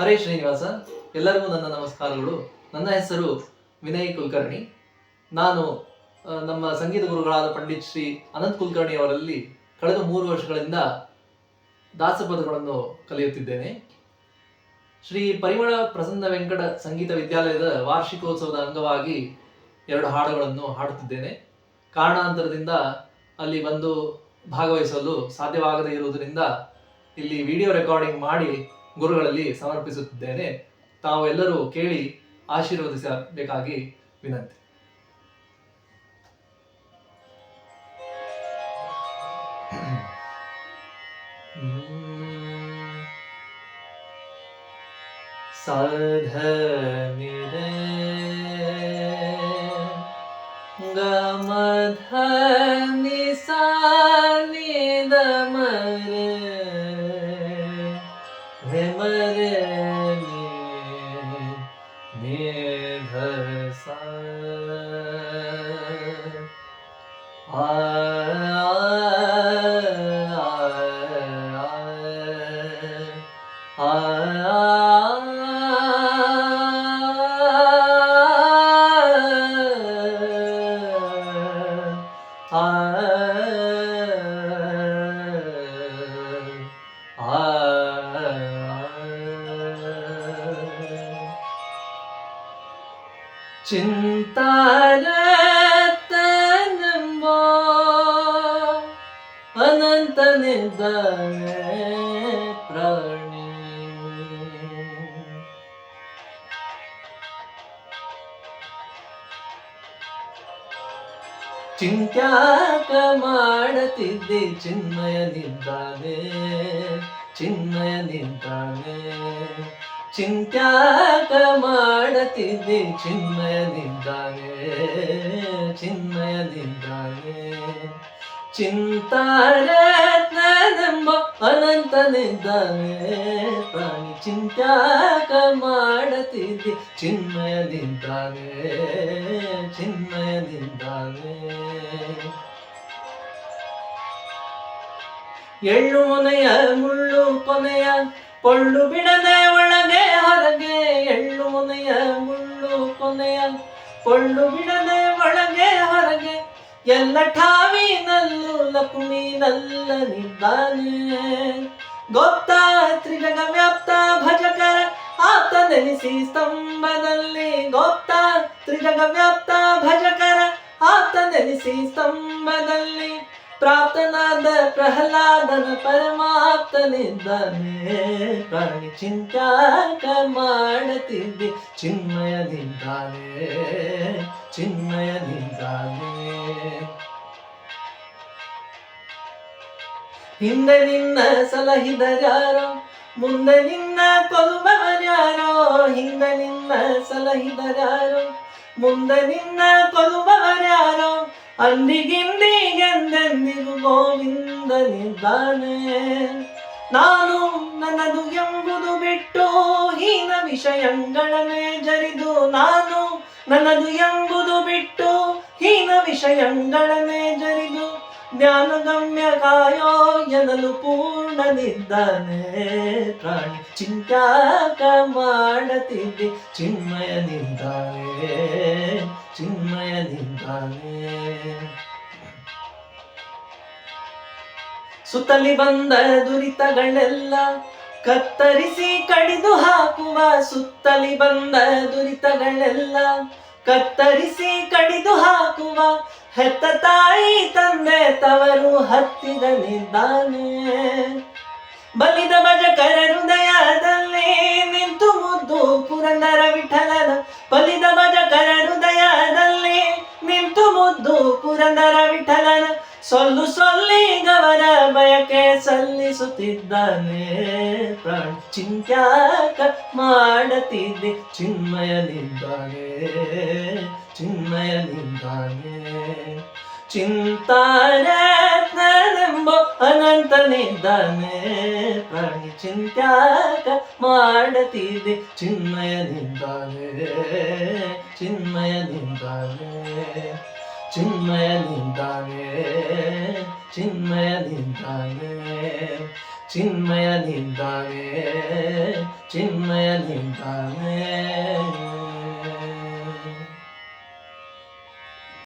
ಹರೇ ಶ್ರೀನಿವಾಸ, ಎಲ್ಲರಿಗೂ ನನ್ನ ನಮಸ್ಕಾರಗಳು. ನನ್ನ ಹೆಸರು ವಿನಯ್ ಕುಲಕರ್ಣಿ. ನಾನು ನಮ್ಮ ಸಂಗೀತ ಗುರುಗಳಾದ ಪಂಡಿತ್ ಶ್ರೀ ಅನಂತ್ ಕುಲಕರ್ಣಿ ಅವರಲ್ಲಿ ಕಳೆದ ಮೂರು ವರ್ಷಗಳಿಂದ ದಾಸಪದಗಳನ್ನು ಕಲಿಯುತ್ತಿದ್ದೇನೆ. ಶ್ರೀ ಪರಿಮಳ ಪ್ರಸನ್ನ ವೆಂಕಟ ಸಂಗೀತ ವಿದ್ಯಾಲಯದ ವಾರ್ಷಿಕೋತ್ಸವದ ಅಂಗವಾಗಿ ಎರಡು ಹಾಡುಗಳನ್ನು ಹಾಡುತ್ತಿದ್ದೇನೆ. ಕಾರಣಾಂತರದಿಂದ ಅಲ್ಲಿ ಬಂದು ಭಾಗವಹಿಸಲು ಸಾಧ್ಯವಾಗದೇ ಇರುವುದರಿಂದ ಇಲ್ಲಿ ವಿಡಿಯೋ ರೆಕಾರ್ಡಿಂಗ್ ಮಾಡಿ ಗುರುಗಳಲ್ಲಿ ಸಮರ್ಪಿಸುತ್ತಿದ್ದೇನೆ. ತಾವು ಎಲ್ಲರೂ ಕೇಳಿ ಆಶೀರ್ವದಿಸಬೇಕಾಗಿ ವಿನಂತಿ. ಸಾಧ ಗಮಧ ചിന്താല ಪ್ರಾಣಿ. ಚಿಂತ್ಯಾಕ ಮಾಡತಿದ್ದೆ ಚಿನ್ಮಯ ನಿಂತಾನೆ ಚಿಂತ್ಯಾಕ ಮಾಡತಿದ್ದೆ ನಿಂತಾನೆ ಚಿನ್ಮಯನಿದ್ದಾನೆ ಚಿಂತಾರತ್ನನೆಂಬ ಅನಂತನಿದ್ದಾನೆ. ಪ್ರಾಣಿ ಚಿಂತ್ಯಾಕ ಮಾಡತಿದ್ದೆ. ಚಿನ್ಮಯದಿಂದಾನೆ ಚಿನ್ಮಯದಿಂದಾನೆ. ಎಳ್ಳು ಮನೆಯ, ಮುಳ್ಳು ಕೊನೆಯ, ಪೊಳ್ಳು ಬಿಡದೆ ಒಳಗೆ ಹೊರಗೆ. ಎಳ್ಳು ಮನೆಯ, ಮುಳ್ಳು ಕೊನೆಯ, ಪೊಳ್ಳು ಬಿಡದೆ ಒಳಗೆ ಹೊರಗೆ. ಎಲ್ಲ ಠಾವಿನಲ್ಲೂ ಲಕ್ಷ್ಮೀನಲ್ಲನಿದ್ದಾನೆ ಗೊತ್ತಾ ತ್ರಿಜಗ ವ್ಯಾಪ್ತ ಭಜಕರ ಆತನೆನಿಸಿ ಸ್ತಂಭದಲ್ಲಿ. ಗೊತ್ತಾ ತ್ರಿಜಗ ವ್ಯಾಪ್ತ ಭಜಕರ ಆತನೆನಿಸಿ ಸ್ತಂಭದಲ್ಲಿ. ಪ್ರಾಪ್ತನಾದ ಪ್ರಹ್ಲಾದನ ಪರಮಾಪ್ತನಿದ್ದಾನೆ ಪ್ರಾಣಿ ಚಿಂತಾಕ ಮಾಡತಿದ್ದೆ ಚಿನ್ಮಯನಿದ್ದಾನೆ ಚಿನ್ಮಯನಿದ್ದಾನೆ ಹಿಂದೆ ನಿನ್ನ ಸಲಹಿದರ್ಯಾರೋ ಮುಂದೆ ನಿನ್ನ ಕೊಲುಬವನ್ಯಾರೋ ಹಿಂದೆ ನಿನ್ನ ಸಲಹಿದರ್ಯಾರೋ ಮುಂದೆ ನಿನ್ನ ಕೊಲ್ಲುವವರ್ಯಾರೋ ಅಂದಿಗಿಂದಿಗೆಂದೆಂದಿಗೂ ಗೋವಿಂದನಿದ್ದಾನೆ ನಾನು ನನ್ನದು ಎಂಬುದು ಬಿಟ್ಟು ಹೀನ ವಿಷಯಗಳನ್ನೇ ಜರಿದು, ನಾನು ನನ್ನದು ಎಂಬುದು ಬಿಟ್ಟು ಹೀನ ವಿಷಯಗಳನ್ನೇ ಜರಿದು ಜ್ಞಾನಗಮ್ಯ ಕಾಯೋ ಎನ್ನಲು ಪೂರ್ಣನಿದ್ದಾನೆ. ಪ್ರಾಣಿ ಚಿಂತ್ಯಾಕ ಮಾಡತಿದ್ದೆ. ಚಿನ್ಮಯನಿದ್ದಾನೆ. ಚಿನ್ಮಯನಿದ್ದಾನೆ. ಸುತ್ತಲಿ ಬಂದ ದುರಿತಗಳೆಲ್ಲ ಕತ್ತರಿಸಿ ಕಡಿದು ಹಾಕುವ. ಸುತ್ತಲಿ ಬಂದ ದುರಿತಗಳೆಲ್ಲ ಕತ್ತರಿಸಿ ಕಡಿದು ಹಾಕುವ. ಹೆತ್ತ ತಾಯಿ ತಂದೆ ನಿಂತಾನೆ ಬಲಿದ ಭಜಕರ ಹೃದಯದಲ್ಲಿ ನಿಂತು ಮುದ್ದು ಪುರಂದರ ವಿಠಲನ. ಬಲಿದ ಭಜಕರ ಹೃದಯದಲ್ಲಿ ನಿಂತು ಮುದ್ದು ಪುರಂದರ ವಿಠಲನ. ಸೊಲ್ಲು ಸೊಲ್ಲಿಗವರ ಬಯಕೆ ಸಲ್ಲಿಸುತ್ತಿದ್ದಾನೆ. ಪ್ರಾಣ ಚಿಂತ್ಯಾಕ ಮಾಡತಿದ್ದೆ. ಚಿನ್ಮಯನಿದ್ದಾನೆ. ಚಿನ್ಮಯನಿದ್ದಾನೆ. ಚಿಂತಾರತ್ನನೆಂಬ ಅನಂತನಿದ್ದಾನೆ ಪ್ರಾಣಿ ಚಿಂತ್ಯಾಕ ಮಾಡತಿದ್ದೆ ಚಿನ್ಮಯನಿದ್ದಾನೆ ಚಿನ್ಮಯನಿದ್ದಾನೆ ಚಿನ್ಮಯನಿದ್ದಾನೆ ಚಿನ್ಮಯನಿದ್ದಾನೆ ಚಿನ್ಮಯ ನಿಂತಾನೆ ಚಿನ್ಮಯ ನಿಂತಾನೆ